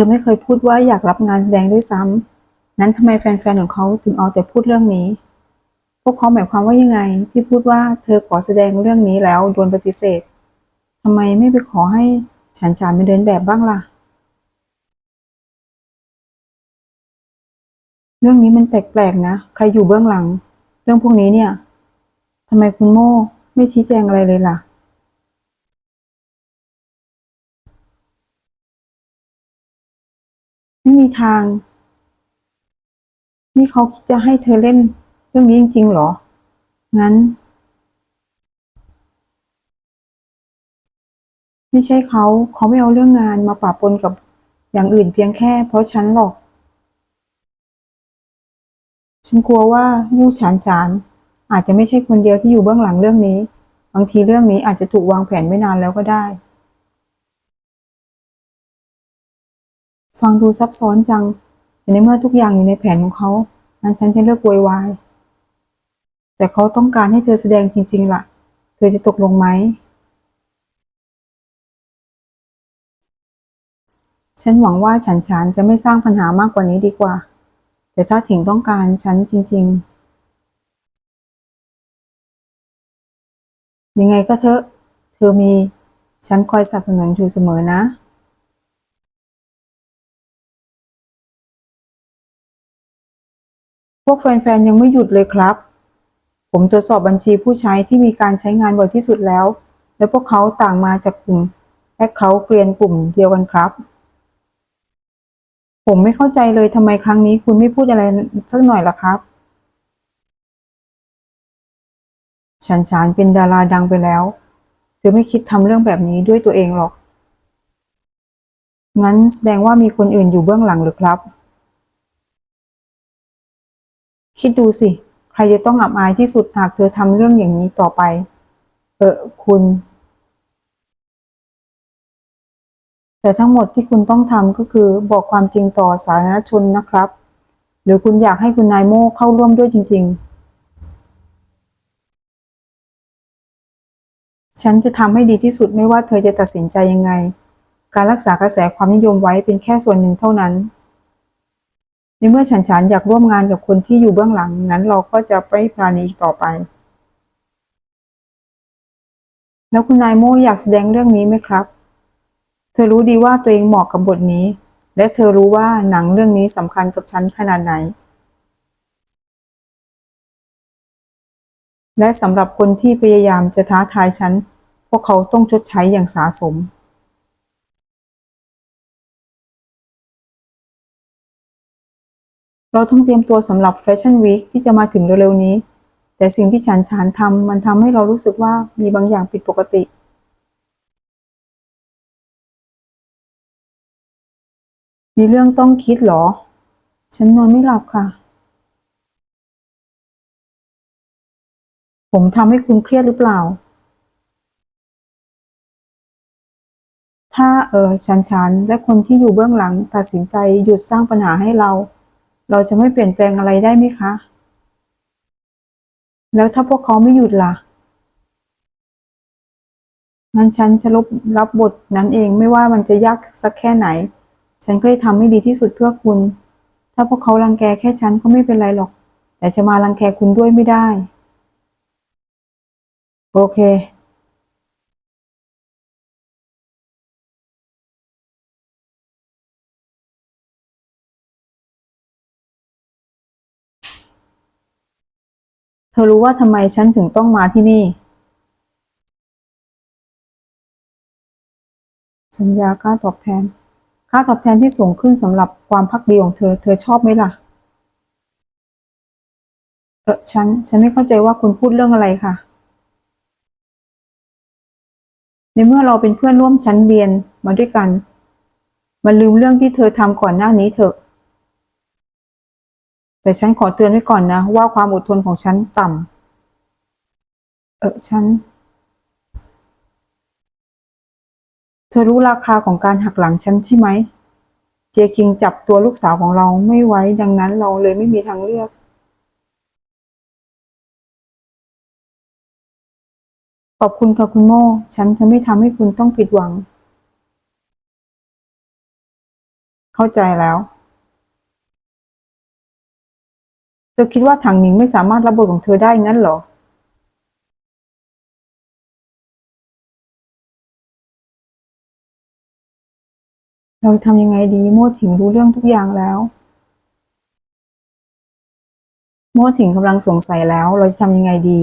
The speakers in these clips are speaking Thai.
ธอไม่เคยพูดว่าอยากรับงานแสดงด้วยซ้ำนั้นทำไมแฟนๆ ของเขาถึงเอาแต่พูดเรื่องนี้ พวกเขาหมายความว่ายังไง ที่พูดว่าเธอขอแสดงเรื่องนี้แล้วโดนปฏิเสธทำไมไม่ไปขอให้ฉันฉานมาเดินแบบบ้างล่ะ เรื่องนี้มันแปลกๆนะ ใครอยู่เบื้องหลัง เรื่องพวกนี้เนี่ยทำไมคุณโม่ไม่ชี้แจงอะไรเลยล่ะ ทาง นี่เขาคิดจะให้เธอเล่นเรื่องนี้จริงๆหรอ งั้น ไม่ใช่เขา เขาไม่เอาเรื่องงานมาปะปนกับอย่างอื่นเพียงแค่เพราะฉันหรอก ฉันกลัวว่ายู่ฉานฉานอาจจะไม่ใช่คนเดียวที่อยู่เบื้องหลังเรื่องนี้ บางทีเรื่องนี้อาจจะถูกวางแผนไว้นานแล้วก็ได้ ฟังดูซับซ้อนจังแต่ในเมื่อทุกอย่างอยู่ในแผนของเขานั้นฉันจะเลือกวยวาย แต่เขาต้องการให้เธอแสดงจริง ๆล่ะ เธอจะตกลงไหม ฉันหวังว่าฉันฉานจะไม่สร้างปัญหามากกว่านี้ดีกว่า แต่ถ้าถิงต้องการฉันจริง ๆ ยังไงก็เถอะ เธอมี ฉันคอยสนับสนุนอยู่เสมอนะ วกแฟนๆ ยังไม่หยุดเลยครับ ผมตรวจสอบบัญชีผู้ใช้ที่มีการใช้งานบ่อยที่สุดแล้ว และพวกเขาต่างมาจากกลุ่มแอคเคาท์เกรียนกลุ่มเดียวกันครับ ผมไม่เข้าใจเลยทำไมครั้งนี้คุณไม่พูดอะไรสักหน่อยล่ะครับ ฉันฉานเป็นดาราดังไปแล้วเธอไม่คิดทำเรื่องแบบนี้ด้วยตัวเองหรอก งั้นแสดงว่ามีคนอื่นอยู่เบื้องหลังหรือครับ คิดดูสิ ใครจะต้องอับอายที่สุดหากเธอทำเรื่องอย่างนี้ต่อไป เออคุณ แต่ทั้งหมดที่คุณต้องทำก็คือบอกความจริงต่อสาธารณชนนะครับ หรือคุณอยากให้คุณนายโม่เข้าร่วมด้วยจริง ๆ ฉันจะทำให้ดีที่สุดไม่ว่าเธอจะตัดสินใจยังไง การรักษากระแสความนิยมไว้เป็นแค่ส่วนหนึ่งเท่านั้น ในเมื่อฉันฉานอยากร่วมงานกับคนที่อยู่เบื้องหลัง งั้นเราก็จะไม่ปราณีอีกต่อไป แล้วคุณนายโมอยากแสดงเรื่องนี้ไหมครับ เธอรู้ดีว่าตัวเองเหมาะกับบทนี้ และเธอรู้ว่าหนังเรื่องนี้สำคัญกับฉันขนาดไหน และสำหรับคนที่พยายามจะท้าทายฉัน พวกเขาต้องชดใช้อย่างสาสม เราต้องเตรียมตัวสำหรับแฟชั่นวีคที่จะมาถึงเร็วๆนี้ แต่สิ่งที่ฉันฉานทำมันทำให้เรารู้สึกว่ามีบางอย่างผิดปกติ มีเรื่องต้องคิดเหรอ ฉันนอนไม่หลับค่ะ ผมทำให้คุณเครียดหรือเปล่า ถ้าเออฉันฉันและคนที่อยู่เบื้องหลังตัดสินใจหยุดสร้างปัญหาให้เรา เราจะไม่เปลี่ยนแปลงอะไรได้ไหมคะ แล้วถ้าพวกเขาไม่หยุดล่ะงั้นฉันจะรับรับบทนั้นเองไม่ว่ามันจะยากสักแค่ไหน ฉันก็จะทำให้ดีที่สุดเพื่อคุณ ถ้าพวกเขารังแกแค่ฉันก็ไม่เป็นไรหรอก แต่จะมารังแกคุณด้วยไม่ได้ โอเค ธอรู้ว่าทำไมฉันถึงต้องมาที่นี่ สัญญาค่าตอบแทน ค่าตอบแทนที่สูงขึ้นสำหรับความพักดีของเธอ เธอชอบไหมล่ะ เออฉัน ฉันไม่เข้าใจว่าคุณพูดเรื่องอะไรค่ะ ในเมื่อเราเป็นเพื่อนร่วมชั้นเรียนมาด้วยกัน มันลืมเรื่องที่เธอทำก่อนหน้านี้เถอะ แต่ฉันขอเตือนไว้ก่อนนะ ว่าความอดทนของฉันต่ำเออฉัน เธอรู้ราคาของการหักหลังฉันใช่ไหม เจคิงจับตัวลูกสาวของเราไม่ไว้ ดังนั้นเราเลยไม่มีทางเลือกขอบคุณค่ะคุณโม่ ฉันจะไม่ทำให้คุณต้องผิดหวัง เข้าใจแล้ว ธอคิดว่าถังหนิงไม่สามารถรับบทของเธอได้งั้นเหรอ เราจะทำยังไงดีโม่ถิงรู้เรื่องทุกอย่างแล้ว โม่ถิงกำลังสงสัยแล้ว เราจะทำยังไงดี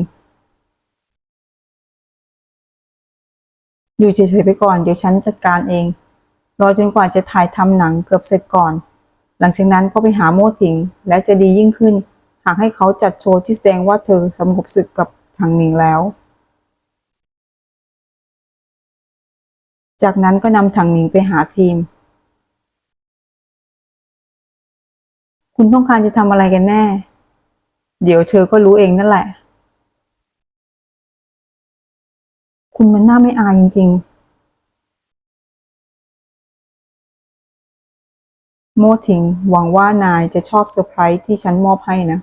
อยู่เฉยๆไปก่อนเดี๋ยวฉันจัดการเอง รอจนกว่าจะถ่ายทำหนังเกือบเสร็จก่อน หลังจากนั้นก็ไปหาโม่ถิงและจะดียิ่งขึ้น หากให้เขาจัดโชว์ที่แสดงว่าเธอสงบศึกกับทางหนิงแล้ว จากนั้นก็นำถังหนิงไปหาทีม คุณต้องการจะทำอะไรกันแน่ เดี๋ยวเธอก็รู้เองนั่นแหละ คุณมันน่าไม่อายจริง ๆโมทิงหวังว่านายจะชอบเซอร์ไพรส์ที่ฉันมอบให้นะ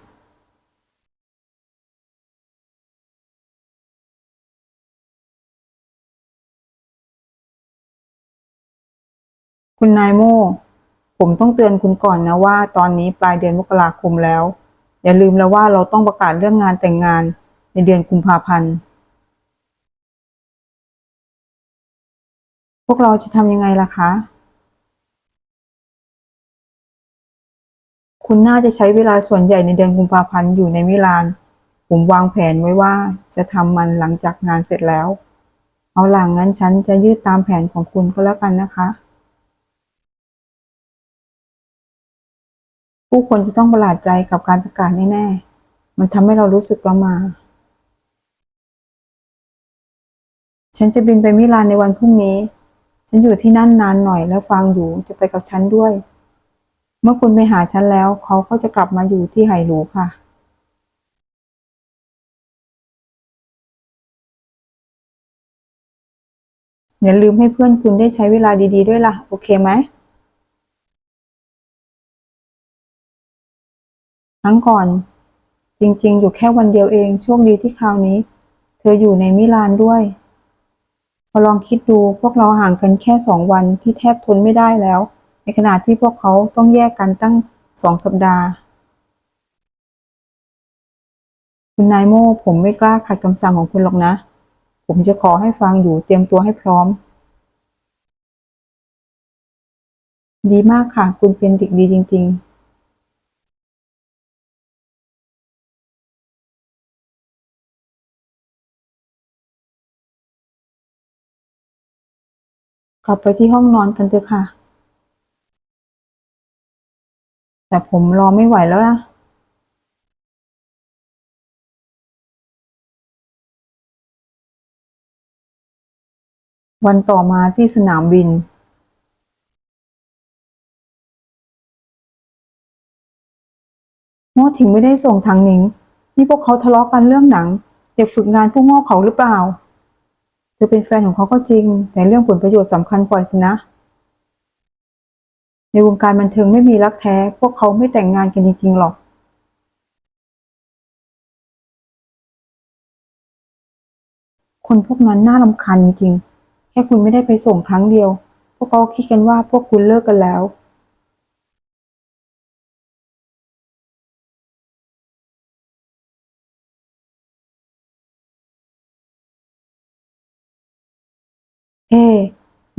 คุณนายโม่ผมต้องเตือนคุณก่อนนะว่า ตอนนี้ปลายเดือนมกราคมแล้ว อย่าลืมแล้วว่าเราต้องประกาศเรื่องงานแต่งงานในเดือนกุมภาพันธ์ พวกเราจะทำยังไงล่ะคะ คุณน่าจะใช้เวลาส่วนใหญ่ในเดือนกุมภาพันธ์อยู่ในมิลาน ผมวางแผนไว้ว่าจะทำมันหลังจากงานเสร็จแล้ว เอาหลังงั้นฉันจะยืดตามแผนของคุณก็แล้วกันนะคะ ผู้คนจะต้องประหลาดใจกับการประกาศแน่ๆ มันทำให้เรารู้สึกประมา ฉันจะบินไปมิลานในวันพรุ่งนี้ ฉันอยู่ที่นั่นนานหน่อยแล้วฟังอยู่จะไปกับฉันด้วย เมื่อคุณไปหาฉันแล้ว เขาก็จะกลับมาอยู่ที่ไหหลูค่ะอย่าลืมให้เพื่อนคุณได้ใช้เวลาดี ๆ ด้วยล่ะ โอเคไหม ครั้งก่อน จริงๆ อยู่แค่วันเดียวเอง โชคดีที่คราวนี้ เธออยู่ในมิลานด้วย พอลองคิดดูพวกเราห่างกันแค่สองวันที่แทบทนไม่ได้แล้ว ในขณะที่พวกเขาต้องแยกกันตั้งสองสัปดาห์ คุณนายโม่ผมไม่กล้าขัดคำสั่งของคุณหรอกนะ ผมจะขอให้ฟังอยู่เตรียมตัวให้พร้อม ดีมากค่ะ คุณเป็นเด็กดีจริง ๆ กลับไปที่ห้องนอนกันเถอะค่ะ แต่ผมรอไม่ไหวแล้วนะวันต่อมาที่สนามบินโม่ถิงไม่ได้ส่งทางหนิง นี่พวกเขาทะเลาะกันเรื่องหนัง เด็กฝึกงานผู้โง่เขาหรือเปล่า อเป็นแฟนของเขาก็จริง แต่เรื่องผลประโยชน์สำคัญกว่าสินะ ในวงการบันเทิงไม่มีรักแท้ พวกเขาไม่แต่งงานกันจริงๆหรอก คนพวกนั้นน่ารำคาญจริงๆ แค่คุณไม่ได้ไปส่งครั้งเดียว พวกเขาคิดกันว่าพวกคุณเลิกกันแล้ว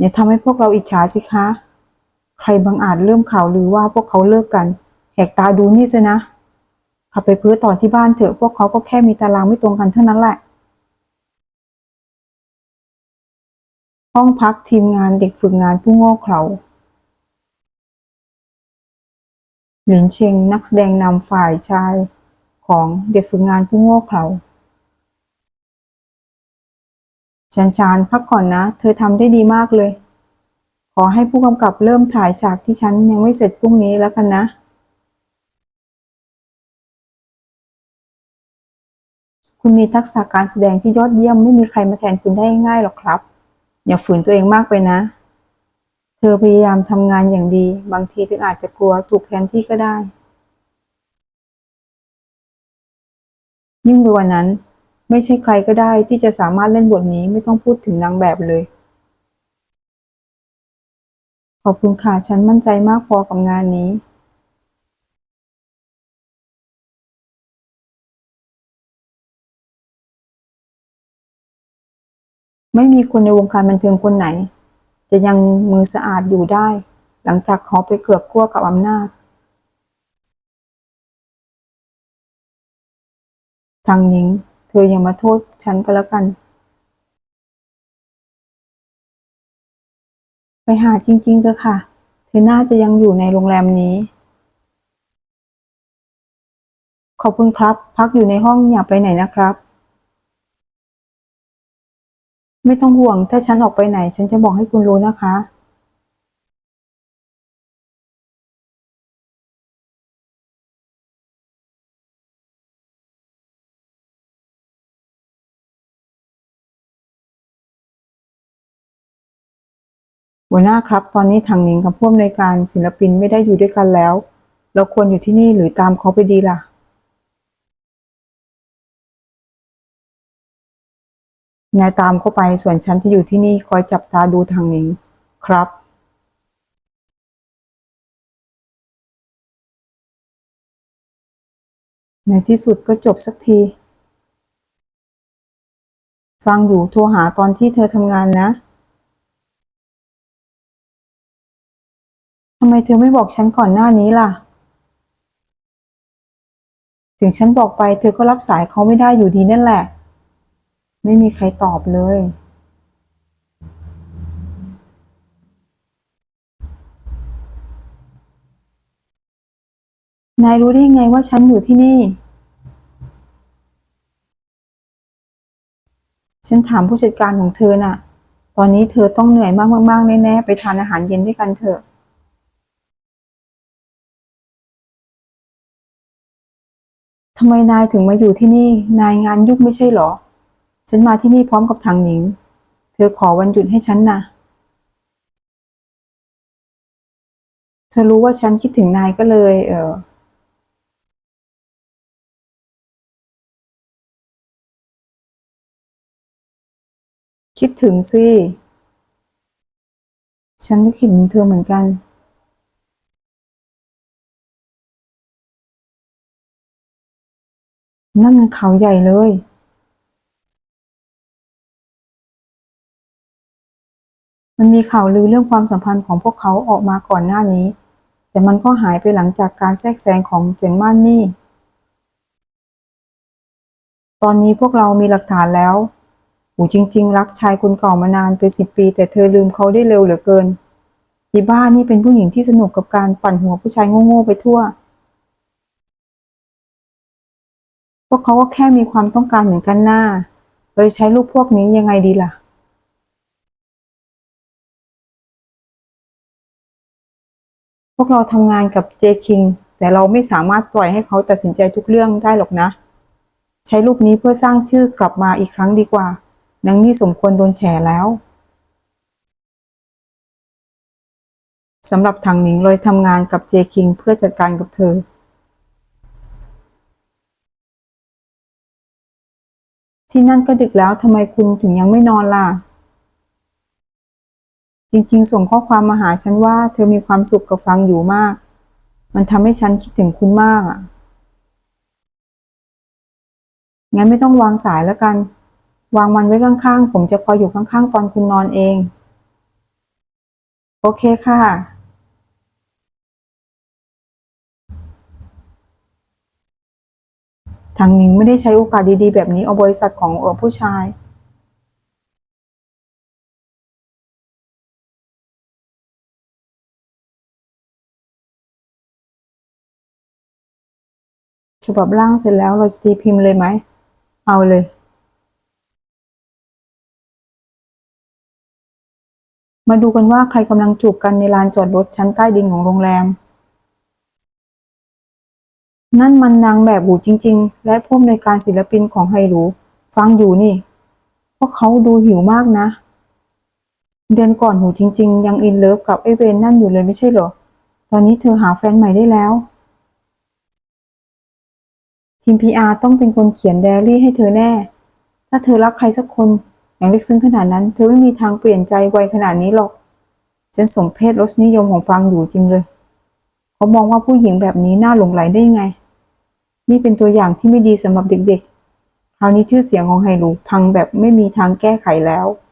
อย่าทำให้พวกเราอิจฉาสิคะ ใครบางอาจเริ่มข่าวลือว่าพวกเขาเลิกกัน แหกตาดูนี่สินะขับไปเพื่อต่อที่บ้านเถอะพวกเขาก็แค่มีตารางไม่ตรงกันเท่านั้นแหละ ห้องพักทีมงานเด็กฝึกงานผู้โง่เขลาหลินเชงนักแสดงนำฝ่ายชายของเด็กฝึกงานผู้โง่เขลา ชันชานพักก่อนนะ เธอทำได้ดีมากเลย ขอให้ผู้กำกับเริ่มถ่ายฉากที่ฉันยังไม่เสร็จพรุ่งนี้แล้วกันนะ คุณมีทักษะการแสดงที่ยอดเยี่ยมไม่มีใครมาแทนคุณได้ง่ายหรอกครับ อย่าฝืนตัวเองมากไปนะ เธอพยายามทำงานอย่างดี บางทีถึงอาจจะกลัวถูกแทนที่ก็ได้ ยิ่งไปกว่านั้น ไม่ใช่ใครก็ได้ที่จะสามารถเล่นบทนี้ไม่ต้องพูดถึงนางแบบเลย ขอบคุณค่ะฉันมั่นใจมากพอกับงานนี้ ไม่มีคนในวงการบันเทิงคนไหน จะยังมือสะอาดอยู่ได้ หลังจากเขาไปเกือบกลัวกับอำนาจทางนิ้ง ธออยังมาโทษฉันก็แล้วกัน ไปหาจริงๆเถอะค่ะ เธอน่าจะยังอยู่ในโรงแรมนี้ ขอบคุณครับ พักอยู่ในห้องอย่าไปไหนนะครับ ไม่ต้องห่วงถ้าฉันออกไปไหน ฉันจะบอกให้คุณรู้นะคะ หัวหน้าครับ ตอนนี้ทางหนิงกับผู้อำนวยการศิลปินไม่ได้อยู่ด้วยกันแล้ว เราควรอยู่ที่นี่หรือตามเขาไปดีล่ะ นายตามเข้าไปส่วนฉันจะอยู่ที่นี่คอยจับตาดูทางหนิงครับในที่สุดก็จบสักที ฟังอยู่โทรหาตอนที่เธอทำงานนะำไมเธอไม่บอกฉันก่อนหน้านี้ล่ะ ถึงฉันบอกไปเธอก็รับสายเขาไม่ได้อยู่ดีนั่นแหละ ไม่มีใครตอบเลย นายรู้ได้ยังไงว่าฉันอยู่ที่นี่ ฉันถามผู้จัดการของเธอน่ะ ตอนนี้เธอต้องเหนื่อยมากๆๆแน่ๆไปทานอาหารเย็นด้วยกันเถอะ ทำไมนายถึงมาอยู่ที่นี่ นายงานยุ่งไม่ใช่เหรอ ฉันมาที่นี่พร้อมกับทางหญิง เธอขอวันหยุดให้ฉันนะ เธอรู้ว่าฉันคิดถึงนายก็เลย เออคิดถึงสิ ฉันก็คิดถึงเธอเหมือนกัน นั่นมันเขาใหญ่เลยมันมีข่าวลือเรื่องความสัมพันธ์ของพวกเขาออกมาก่อนหน้านี้ แต่มันก็หายไปหลังจากการแทรกแซงของเจิงม่านนี่ ตอนนี้พวกเรามีหลักฐานแล้วหูจริง ๆ รักชายคนเก่ามานานเป็นสิบปี แต่เธอลืมเขาได้เร็วเหลือเกินจีบ้านี่เป็นผู้หญิงที่สนุกกับการปั่นหัวผู้ชายโง่ๆไปทั่ว วกเขาก็แค่มีความต้องการเหมือนกันหน้าเราจะใช้ลูกพวกนี้ยังไงดีล่ะ พวกเราทำงานกับเจคิงแต่เราไม่สามารถปล่อยให้เขาตัดสินใจทุกเรื่องได้หรอกนะ ใช้รูปนี้เพื่อสร้างชื่อกลับมาอีกครั้งดีกว่านางนี่สมควรโดนแฉแล้วสำหรับทางหนิงเราจะทำงานกับเจคิงเพื่อจัดการกับเธอ ที่นั่นก็ดึกแล้วทำไมคุณถึงยังไม่นอนล่ะ จริงๆ ส่งข้อความมาหาฉันว่า เธอมีความสุขกับฟังอยู่มาก มันทำให้ฉันคิดถึงคุณมากอะ งั้นไม่ต้องวางสายแล้วกัน วางมันไว้ข้างๆ ผมจะคอยอยู่ข้างๆ ตอนคุณนอนเอง โอเคค่ะ ทางหนิงไม่ได้ใช้โอกาสดีๆ แบบนี้เอาบริษัทของเออผู้ชาย ฉบับร่างเสร็จแล้วเราจะตีพิมพ์เลยไหม เอาเลย มาดูกันว่าใครกำลังจูบกันในลานจอดรถชั้นใต้ดินของโรงแรม นั่นมันนางแบบหูจริง ๆ และผู้อำนวยการศิลปินของไฮรูฟังอยู่นี่ พวกเขาดูหิวมากนะ เดือนก่อนหูจริง ๆ ยังอินเลิฟกับไอเวนนั่นอยู่เลยไม่ใช่เหรอ ตอนนี้เธอหาแฟนใหม่ได้แล้ว ทีม PR ต้องเป็นคนเขียนไดอารี่ให้เธอแน่ ถ้าเธอรักใครสักคนอย่างลึกซึ้งขนาดนั้น เธอไม่มีทางเปลี่ยนใจไวขนาดนี้หรอกฉันสมเพศรสนิยมของฟางอยู่จริงเลย เขามองว่าผู้หญิงแบบนี้น่าหลงไหลได้ยังไง นี่เป็นตัวอย่างที่ไม่ดีสำหรับเด็กๆ คราวนี้ชื่อเสียงของไฮรูพังแบบไม่มีทางแก้ไขแล้ว